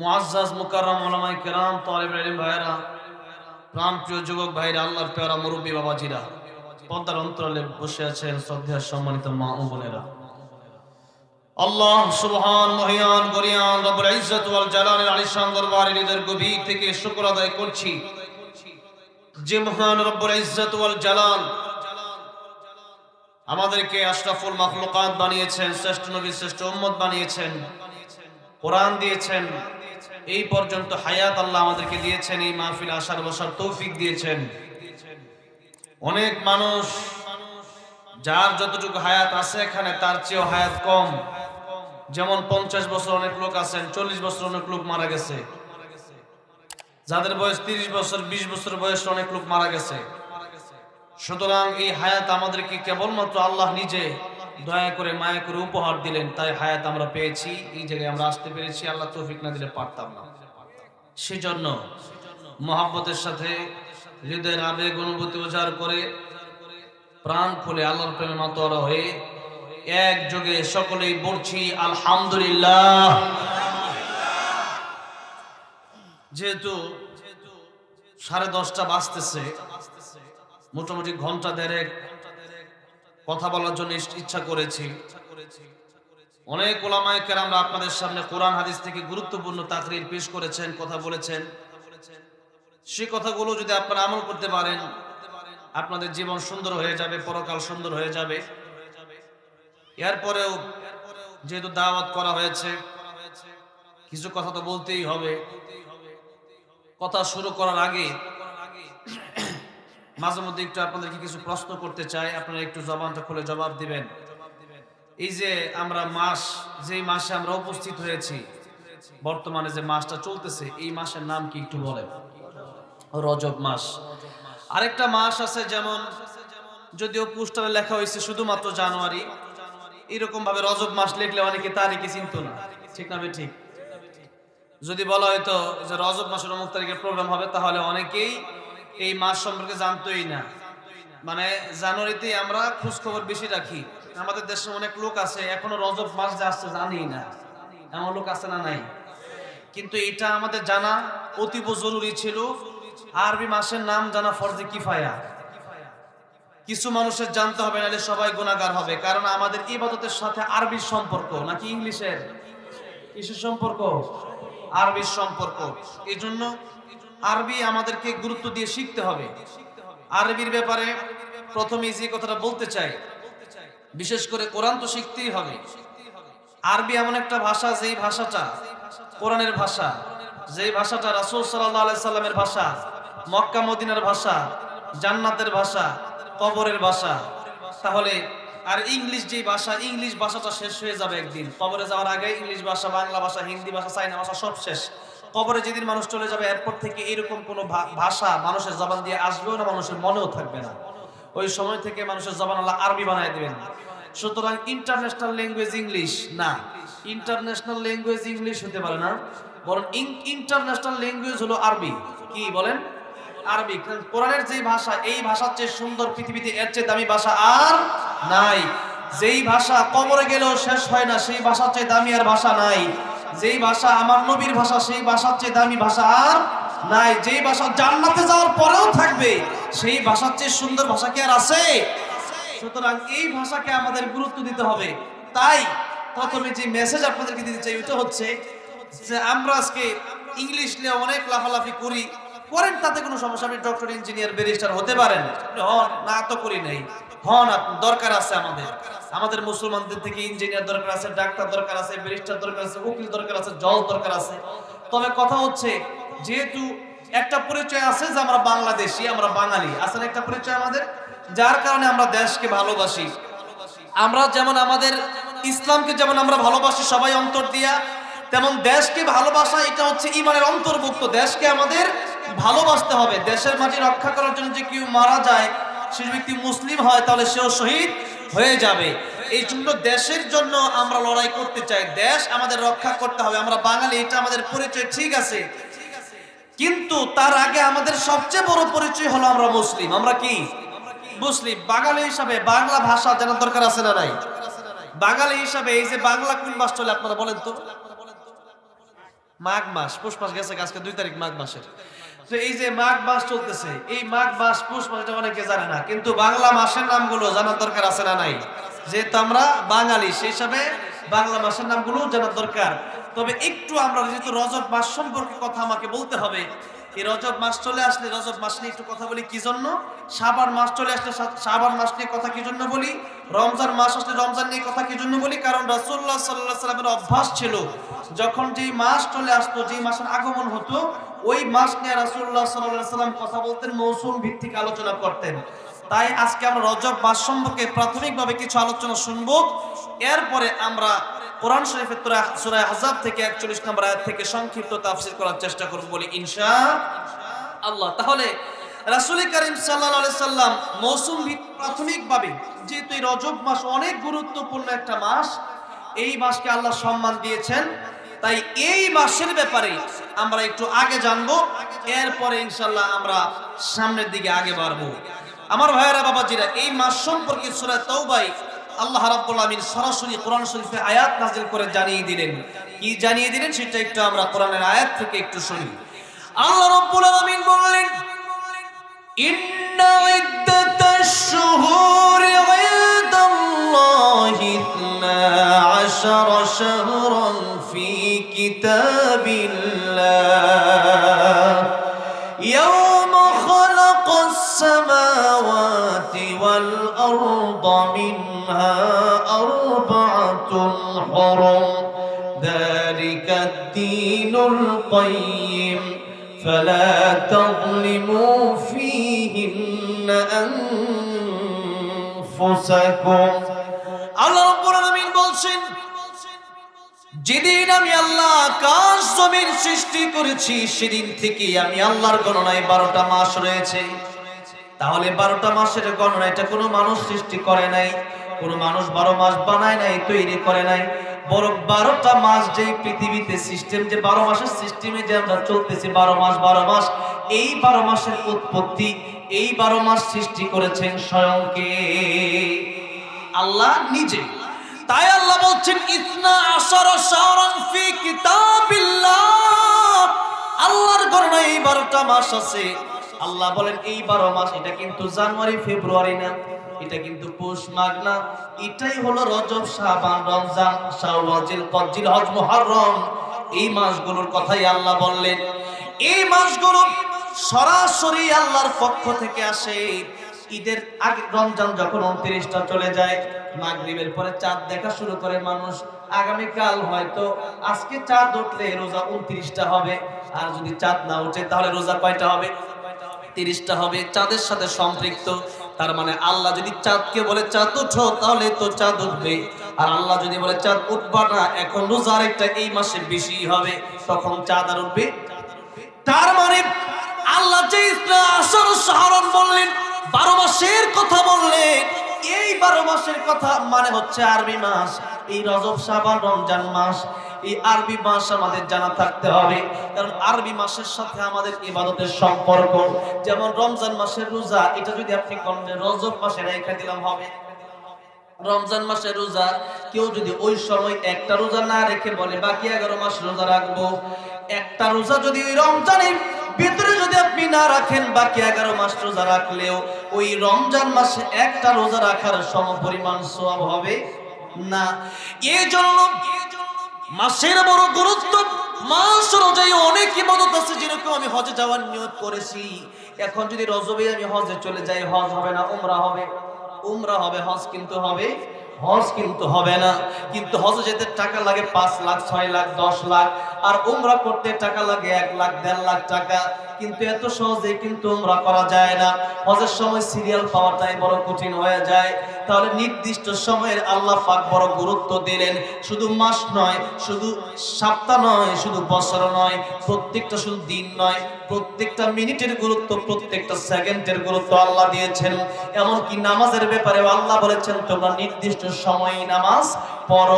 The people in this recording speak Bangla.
মুআজ্জাজ মুকাররম ওলামায়ে কেরাম তালিবুল ইলম ভাইরা প্রাণ প্রিয় যুবক ভাইরা, আল্লাহর পেয়ারা মুরব্বী বাবাজিরা পদ্মার অন্তরালে বসে আছেন শ্রদ্ধেয় সম্মানিত মা ও বোনেরা। আল্লাহ সুবহান, মহিয়ান, গরিয়ান, রব্বুল ইজ্জত ওয়াল জালালের আলিশান দরবারে নিজের গভীর থেকে শুকর আদায় করছি। যে মহান রব্বুল ইজ্জত ওয়াল জালাল আমাদেরকে আশরাফুল মাখলুকাত বানিয়েছেন, শ্রেষ্ঠ নবী শ্রেষ্ঠ উম্মত বানিয়েছেন, কোরআন দিয়েছেন এই পর্যন্ত হায়াত আল্লাহ আমাদেরকে দিয়েছেন, এই মাহফিল আসার বসার তৌফিক দিয়েছেন। অনেক মানুষ যার যতটুকু হায়াত আছে এখানে, তার চেয়েও হায়াত কম। যেমন পঞ্চাশ বছর অনেক লোক আছেন, চল্লিশ বছর অনেক লোক মারা গেছে। যাদের বয়স তিরিশ বছর, বিশ বছর বয়স অনেক লোক মারা গেছে। সুতরাং এই হায়াত আমাদেরকে কেবলমাত্র আল্লাহ নিজে দয়া করে মায়া করে উপহার দিলেন, তাই হায়াত আমরা পেয়েছি, এই জায়গায় আমরা আসতে পেরেছি, আল্লাহ তৌফিক না দিলে পারতাম না। সেজন্য মহাব্বতের সাথে, হৃদয়ের আবেগ অনুভূতি উজাড় করে, প্রাণ খুলে আল্লাহর প্রেমে মাতোয়ারা হয়ে, এক যোগে সকলেই বলছি, আলহামদুলিল্লাহ। যেহেতু সাড়ে দশটা বাজতেছে, মোটামুটি ঘণ্টা দেড়েক কথা বলার জন্য ইচ্ছা করেছি। অনেক ওলামায় কেরামরা আপনাদের সামনে কোরআন হাদিস থেকে গুরুত্বপূর্ণ তাকরির পেশ করেছেন, কথা বলেছেন। সে কথাগুলো যদি আপনারা আমল করতে পারেন, আপনাদের জীবন সুন্দর হয়ে যাবে, পরকাল সুন্দর হয়ে যাবে। এরপরেও যেহেতু দাওয়াত করা হয়েছে, কিছু কথা তো বলতেই হবে। কথা শুরু করার আগে মাঝে মধ্যে একটু আপনাদেরকে কিছু প্রশ্ন করতে চাই। আপনারা একটু জবানটা খুলে জবাব দিবেন। এই যে আমরা মাস, যেই মাসে আমরা উপস্থিত হয়েছি, বর্তমানে যে মাসটা চলতেছে, এই মাসের নাম কি একটু বলেন? রজব মাস। আরেকটা মাস আছে যেমন, যদিও পোস্টারে লেখা হয়েছে শুধুমাত্র জানুয়ারি এরকম ভাবে রজব মাস লিখলে অনেকে তারিখে চিনত না। ঠিক না ঠিক যদি বলা হয়তো যে রজব মাসের অমুক তারিখে প্রোগ্রাম হবে, তাহলে অনেকেই এই মাস সম্পর্কে জানতোই না। মানে জানুয়ারিতে আমরা খোঁজ খবর বেশি রাখি। আমাদের দেশে অনেক লোক আছে, এখনও রজব মাস যে আসছে জানি না। এমন লোক আছে না নাই? কিন্তু এটা আমাদের জানা অতীব জরুরি ছিল। আরবি মাসের নাম জানা ফরজে কিফায়া। কিছু মানুষের জানতে হবে, নাহলে সবাই গুণাগার হবে। কারণ আমাদের ইবাদতের সাথে আরবির সম্পর্ক, নাকি ইংলিশের? কিসের সম্পর্ক? আরবির সম্পর্ক। এই জন্য আরবি আমাদেরকে গুরুত্ব দিয়ে শিখতে হবে। আরবির ব্যাপারে প্রথমে যে কথাটা বলতে চাই, বিশেষ করে কোরআন তো শিখতেই হবে। আরবি এমন একটা ভাষা, যেই ভাষাটা, কোরআনের ভাষা, যেই ভাষাটা রাসূল সাল্লামের ভাষা, মক্কা, মদিনার ভাষা, জান্নাতের ভাষা, কবরের ভাষা, তাহলে আর ইংলিশ যেই ভাষা, ইংলিশ ভাষাটা শেষ হয়ে যাবে একদিন। কবরে যাওয়ার আগে ইংলিশ ভাষা, বাংলা ভাষা, হিন্দি ভাষা চাইনা ভাষা সব শেষ। কবরে যেদিন মানুষ চলে যাবে, এরপর থেকে এরকম কোনো ভাষা মানুষের জবান দিয়ে আসবেও না, মানুষের মনেও থাকবে না। ওই সময় থেকে মানুষের জবান আল্লাহ আরবি বানায় দিবেন। সুতরাং ইন্টারন্যাশনাল ল্যাঙ্গুয়েজ ইংলিশ না। ইন্টারন্যাশনাল ল্যাঙ্গুয়েজ ইংলিশ হতে পারে না, বরং ইন্টারন্যাশনাল ল্যাঙ্গুয়েজ হলো আরবি। কি বলেন? আরবি। কোরআনের যে ভাষা, এই ভাষার চেয়ে সুন্দর পৃথিবীতে এর চেয়ে দামি ভাষা আর নাই। যেই ভাষা কবরে গেলেও শেষ হয় না, সেই ভাষার চেয়ে দামি আর ভাষা নাই। যেই ভাষা আমার নবীর ভাষা, সেই ভাষার চেয়ে দামি ভাষা আর নাই। যেই ভাষা জান্নাতে যাওয়ার পরেও থাকবে, সেই ভাষার চেয়ে সুন্দর ভাষা কি আর আছে? সুতরাং এই ভাষাকে আমাদের গুরুত্ব দিতে হবে। তাই প্রথমে যে মেসেজ আপনাদেরকে দিতে চাই ওটা হচ্ছে যে আমরা আজকে ইংলিশ নিয়ে অনেক লাফালাফি করি। করেন, তাতে কোনো সমস্যা আপনি ডক্টর ইঞ্জিনিয়ার ব্যারিস্টার হতে পারেন। না তো করি নাই। হন দরকার আছে আমাদের। আমাদের মুসলমানদের থেকে ইঞ্জিনিয়ার দরকার আছে, ডাক্তার দরকার আছে, ব্যারিস্টার দরকার আছে, উকিল দরকার আছে, জজ দরকার আছে। তবে কথা হচ্ছে, যেহেতু একটা পরিচয় আছে যে আমরা বাংলাদেশি, আমরা বাঙালি আসলে একটা পরিচয় আমাদের? যার কারণে আমরা দেশকে ভালোবাসি। আমরা যেমন আমাদের ইসলামকে যেমন আমরা ভালোবাসি সবাই অন্তর দিয়া, তেমন দেশকে ভালোবাসা, এটা হচ্ছে ইমানের অন্তর্ভুক্ত। দেশকে আমাদের ভালোবাসতে হবে। দেশের মাটি রক্ষা করার জন্য যে কেউ মারা যায় সে ব্যক্তি মুসলিম হয়, তাহলে সেও শহীদ হয়ে যাবে। এই জন্য দেশের জন্য আমরা লড়াই করতে চাই। দেশ আমাদের রক্ষা করতে হবে। আমরা বাঙালি, এটা আমাদের পরিচয় ঠিক আছে। কিন্তু তার আগে আমাদের সবচেয়ে বড় পরিচয় হলো আমরা মুসলিম। আমরা কি? মুসলিম। বাঙালি হিসাবে বাংলা ভাষা জানার দরকার আছে না নাই? বাঙালি হিসাবে এই যে বাংলা কোন মাস চলে আপনারা বলেন তো? মাঘ মাস। পুষ মাস গেছে, আজকে দুই তারিখ মাঘ মাসের। তো এই যে মাঘ মাস চলতেছে, এই মাঘ মাস পুষ মাস অনেকে জানে না, কিন্তু বাংলা মাসের নামগুলো জানার দরকার আছে না নাই? যেহেতু আমরা বাঙালি, সেই হিসাবে বাংলা মাসের নামগুলো জানার দরকার। তবে একটু আমরা, যেহেতু রজব মাস সম্পর্কে কথা আমাকে বলতে হবে, এই রজব মাস চলে আসলে, রজব মাস নিয়ে একটু কথা বলি কি জন্য? সাবান মাস চলে আসলে সাবান মাস নিয়ে কথা কি জন্য বলি? রমজান মাস আসলে রমজান নিয়ে কথা কি জন্য বলি? কারণ রাসূলুল্লাহ সাল্লাহ সাল্লামের অভ্যাস ছিল, যখন যেই মাস চলে আসতো, যেই মাসের আগমন হতো ওই মাস নিয়ে সাল্লাল্লাহু সাল্লাম কথা বলতেন, মৌসুম ভিত্তিক আলোচনা করতেন। তাই আজকে আমরা রজব মাস সম্পর্কে প্রাথমিকভাবে কিছু আলোচনা শুনব। এরপরে আমরা কোরআন শরীফের সূরা আহজাব থেকে 41 নম্বর আয়াত থেকে সংক্ষিপ্ত তাফসীর করার চেষ্টা করব বলি, ইনশা আল্লাহ। তাহলে রাসূল করিম আলাইহি সাল্লাম মৌসুম প্রাথমিকভাবে যেহেতু এই রজব মাস অনেক গুরুত্বপূর্ণ একটা মাস, এই মাসকে আল্লাহ সম্মান দিয়েছেন। তাই এই মাসের ব্যাপারে আমরা একটু আগে জানব, এরপরে ইনশাল্লাহ আমরা সামনের দিকে আগে বাড়বো। আমার ভাইয়েরা, বাবাজিরা, এই মাস সম্পর্কে সুরা তৌবাই আল্লাহ রাব্বুল আমিন সরাসরি কোরআন শরীফে আয়াত নাজিল করে জানিয়ে দিলেন। কি জানিয়ে দিলেন? সেটা একটু আমরা কোরআনের আয়াত থেকে একটু শুনি। আল্লাহ রাব্বুল আমিন বললেন, ইন্না ইদ্দাতাশ শুহুরি أربعة حرم ذلك الدين القيم فلا تظلموا فيهن أنفسكم আল্লাহ রাব্বুল আলামিন বলছেন যেদিন আমি আল্লাহ আকাশ জমিন সৃষ্টি করেছি সেদিন থেকে আমি আল্লাহর গণনায় বারোটা মাস রয়েছে তাহলে বারোটা মাসের গণনা এটা কোনো মানুষ সৃষ্টি করে নাই কোনো মানুষ বারো মাস বানায় নাই, তৈরি করে নাই। বরং বারোটা মাস যে পৃথিবীতে সিস্টেম যে বারো মাসের সিস্টেমে যে আমরা চলতেছি, বারো মাস বারো মাস, এই বারো মাসের উৎপত্তি, এই বারো মাস সৃষ্টি করেছেন স্বয়ংকে। আল্লাহ নিজে। তাই আল্লাহ বলছেন ইতনা আশার শাহরান ফি কিতাবিল্লাহ। আল্লাহর গণনায় এই বারোটা মাস আছে। আল্লাহ বলেন, এই বারো মাস, এটা কিন্তু জানুয়ারি, ফেব্রুয়ারি না। এটা কিন্তু পৌষ মাঘ না। এটাই হলো রজব, শাবান, রমজান, শাওয়াল জিল কজিল হজ মুহররম। এই মাসগুলোর কথাই আল্লাহ বললেন। এই মাসগুলো সরাসরি আল্লাহর পক্ষ থেকে আসে। ঈদের আগে রমজান যখন উনত্রিশটা চলে যায়, মাগরিবের পরে চাঁদ দেখা শুরু করে মানুষ। আগামীকাল হয়তো আজকে চাঁদ উঠলে রোজা উনত্রিশটা হবে। আর যদি চাঁদ না উঠে তাহলে রোজা কয়টা হবে? তিরিশটা হবে। চাঁদের সাথে সম্পৃক্ত। তার মানে আল্লাহ যদি চাঁদকে বলে, চাঁদ উঠো, তাহলে তো চাঁদ উঠবে। আর আল্লাহ যদি বলে, চাঁদ উঠবা না, এখন রোজার একটা এই মাসে বেশি হবে, তখন চাঁদ আর উঠবে। তার মানে আল্লাহ যে আসর বললেন, বারো মাসের কথা বললেন। এই বারো মাসের কথা মানে হচ্ছে আরবি মাস, এই রজব সাবান রমজান মাস। এই আরবি মাস আমাদের জানা থাকতে হবে। কারণ আরবি মাসের সাথে আমাদের ইবাদতের সম্পর্ক, যেমন রমজান মাসের রোজা, এটা যদি আপনি রজব মাসে রেখে দিলাম হবে। রমজান মাসের রোজা, কেউ যদি ওই সময় একটা রোজা না রেখে বলে, বাকি এগারো মাস রোজা রাখব। একটা রোজা যদি ওই রমজানের ভিতরে যদি আপনি না রাখেন, বাকি এগারো মাস রোজা রাখলেও ওই রমজান মাসে একটা রোজা রাখার সম পরিমাণ সব হবে না। এই জন্য মাসের বড় গুরুত্ব, মাস অনুযায়ী অনেক ইবাদত আছে যেরকম আমি হজে যাওয়ার নিয়ত করেছি। এখন যদি রজবে আমি হজে চলে যাই, হজ হবে না, উমরা হবে। উমরা হবে, হজ কিন্তু হবে, হজ কিন্তু হবে না। কিন্তু হজে যেতে টাকা লাগে পাঁচ লাখ, ছয় লাখ, দশ লাখ। আর উমরা করতে টাকা লাগে এক লাখ, দেড় লাখ টাকা। কিন্তু এত সহজে কিন্তু উমরা করা যায় না। হজের সময় সিরিয়াল পাওয়াটাই বড় কঠিন হয়ে যায়। তাহলে নির্দিষ্ট সময়ের আল্লাহ পাক বড় গুরুত্ব দিলেন। শুধু মাস নয়, শুধু সপ্তাহ নয়, শুধু বছর নয়, প্রত্যেকটা শুধু দিন নয়। প্রত্যেকটা মিনিটের গুরুত্ব, প্রত্যেকটা সেকেন্ডের গুরুত্ব আল্লাহ দিয়েছেন। এমনকি নামাজের ব্যাপারে আল্লাহ বলেছেন, তোমরা নির্দিষ্ট সময়ে নামাজ পড়ো।